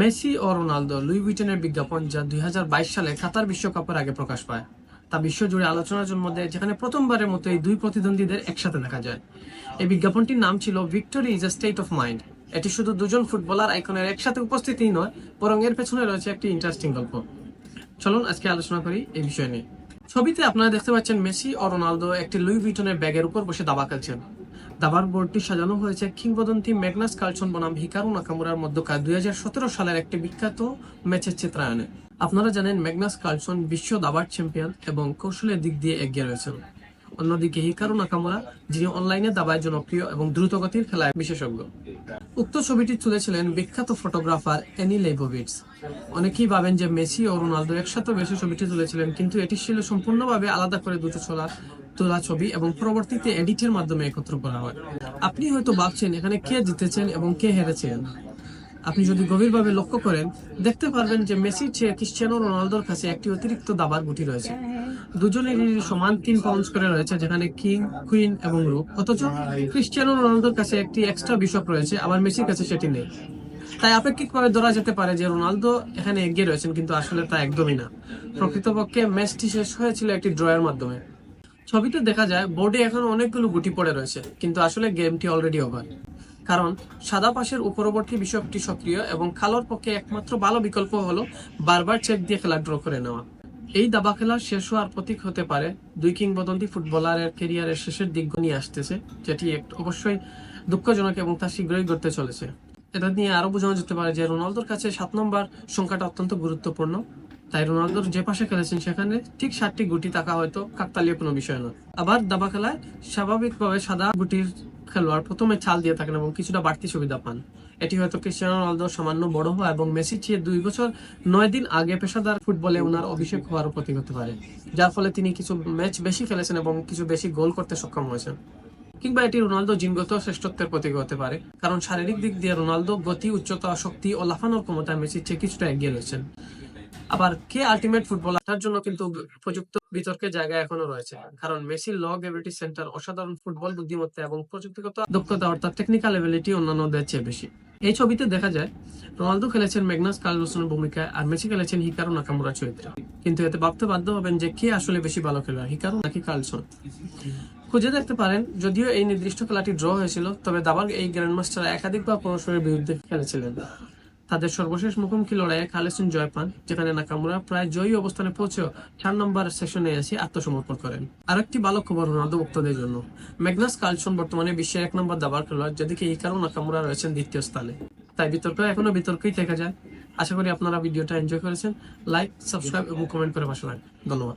Messi ও Ronaldo Louis উইটনের বিজ্ঞাপন যা দুই সালে কাতার বিশ্বকাপের আগে প্রকাশ পায়। তা বিশ্বজুড়ে আলোচনার জন্ম দেয় যেখানে প্রথমবারের মতো এই দুই প্রতিদ্বন্দ্বীদের একসাথে দেখা যায়। এই বিজ্ঞাপনটির নাম ছিল victory is a state of mind এটি শুধু দুজন ফুটবলার আইকনের একসাথে উপস্থিতি নয়, বরং এর পেছনে রয়েছে একটি ইন্টারেস্টিং গল্প। চলুন আজকে আলোচনা করি এই বিষয় নিয়ে। ছবিতে আপনারা দেখতে পাচ্ছেন মেসি ও রোনালদো একটি লুই ভিটনের ব্যাগের উপর বসে দাবা খেলছেন। দাবার বোর্ডটি সাজানো হয়েছে কিংবদন্তি ম্যাগনাস কার্লসন বনাম হিকারু নাকামুরার মধ্যকার দুই সালের একটি বিখ্যাত ম্যাচের চিত্রায়নে। আপনারা জানেন ম্যাগনাস কার্লসন বিশ্ব দাবার চ্যাম্পিয়ন এবং কৌশলের দিক দিয়ে এগিয়ে রয়েছেন। অন্যদিকে হিকারু নাকামুরা, যিনি অনলাইনে দাবায় জনপ্রিয় এবং দ্রুতগতির খেলায় বিশেষজ্ঞ। উক্ত ছবিটি তুলেছিলেন বিখ্যাত ফটোগ্রাফার এনি লেবোভিটস। অনেকেই ভাবেন যে মেসি ও রোনালদো একসাথে বেশি ছবিটি তুলেছিলেন, কিন্তু এটি ছিল সম্পূর্ণভাবে আলাদা করে দুটো ছলা তোলা ছবি এবং পরবর্তীতে এডিটের মাধ্যমে একত্র করা হয়। আপনি হয়তো ভাবছেন, এখানে কে জিতেছেন এবং কে হেরেছেন? আপনি যদি গভীরভাবে লক্ষ্য করেন, দেখতে পারবেন যে মেসির চেয়ে ক্রিশ্চিয়ানো রোনালদোর কাছে একটি অতিরিক্ত দাবার গুটি রয়েছে। দুজনেরই সমান তিন পাউন্স করে রয়েছে, যেখানে কিং কুইন এবং রুক অথচ ক্রিশ্চিয়ানো রোনালদোর কাছে একটি এক্সট্রা বিশপ রয়েছে, আবার মেসির কাছে সেটি নেই। তাই আপেক্ষিকভাবে ধরা যেতে পারে যে রোনালদো এখানে এগিয়ে রয়েছেন, কিন্তু আসলে তা একদমই না। প্রকৃতপক্ষে ম্যাচটি শেষ হয়েছিল একটি ড্রয়ের মাধ্যমে। ছবিতে দেখা যায় বোর্ডে এখন অনেকগুলো গুটি পড়ে রয়েছে, কিন্তু আসলে গেমটি অলরেডি ওভার কারণ সাদা পাশের উপরবর্তী বিশপটি সক্রিয় এবং কালোর পক্ষে একমাত্র ভালো বিকল্প হলো বারবার চেক দিয়ে খেলা ড্র করে নেওয়া। এই দাবা খেলা শেষ হওয়ার প্রতীক হতে পারে দুই কিংবদন্তি ফুটবলারের কেরিয়ারের শেষের দিক নিয়ে আসতেছে, যেটি অবশ্যই দুঃখজনক এবং তা শীঘ্রই ঘটতে চলেছে। এটা নিয়ে আরও বোঝানো যেতে পারে যে রোনালদোর কাছে সাত নম্বর সংখ্যাটা অত্যন্ত গুরুত্বপূর্ণ। তাই রোনালদোর যে পাশে খেলেছেন সেখানে ঠিক ষাটটি গুটি থাকা হয়তো কাকতালীয় কোনো বিষয় নয় আবার দাবা খেলায় স্বাভাবিকভাবে সাদা গুটির খেলোয়াড় প্রথমে চাল দিয়ে থাকেন এবং কিছুটা বাড়তি সুবিধা পান। এটি হয়তো ক্রিস্টিয়ানো রোনালদো সামান্য বড় হওয়া এবং মেসি চেয়ে দুই বছর নয় দিন আগে পেশাদার ফুটবলে ওনার অভিষেক হওয়ার প্রতীক হতে পারে, যার ফলে তিনি কিছু ম্যাচ বেশি খেলেছেন এবং কিছু বেশি গোল করতে সক্ষম হয়েছেন। কিংবা এটি রোনালদো জিনগত শ্রেষ্ঠত্বের প্রতীক হতে পারে, কারণ শারীরিক দিক দিয়ে রোনালদো গতি, উচ্চতা, শক্তি ও লাফানোর ক্ষমতা মেসির চেয়ে কিছুটা এগিয়ে রয়েছেন। আবার কে আলটিমেট ফুটবলার তার জন্য কিন্তু উপযুক্ত বিতর্কের জায়গা এখনও রয়েছে। কারণ মেসির লগ এবিলিটি সেন্টার, অসাধারণ ফুটবল, বুদ্ধিমত্তা এবং প্রযুক্তিগত দক্ষতা, অর্থাৎ টেকনিক্যাল এবিলিটি অন্যান্যদের চেয়ে বেশি। এই ছবিতে দেখা যায়, রোনালদো খেলেছেন ম্যাগনাস কার্লসনের ভূমিকায় আর মেসি খেলেছেন হিকারু নাকামুরা চরিত্রে। কিন্তু এতে ভাবতে বাধ্য হবেন যে কে আসলে বেশি ভালো খেলোয়াড়, হিকারু নাকি কার্লসন? খুঁজে দেখতে পারেন, যদিও এই নির্দিষ্ট খেলাটি ড্র হয়েছিল, তবে দাবার এই গ্র্যান্ডমাস্টার একাধিকবার পরস্পরের বিরুদ্ধে খেলেছিলেন। তাদের সর্বশেষ মুখোমুখি লড়াইয়ে কালেসন জয় পান যেখানে নাকামুরা প্রায় জয়ী অবস্থানে পৌঁছেও চার নম্বর সেশনে এসে আত্মসমর্পণ করেন। আরেকটি ভালো খবর রোনালদো ভক্তদের জন্য। ম্যাগনাস কার্লসন বর্তমানে বিশ্বের এক নম্বর দাবার খেলোয়াড়, যেদিকে ইকারু নাকামুরা রয়েছেন দ্বিতীয় স্থানে। তাই বিতর্ক এখনও বিতর্কই দেখা যায়। আশা করি আপনারা ভিডিওটা এনজয় করেছেন। লাইক সাবস্ক্রাইব এবং কমেন্ট করে পাশে ধন্যবাদ।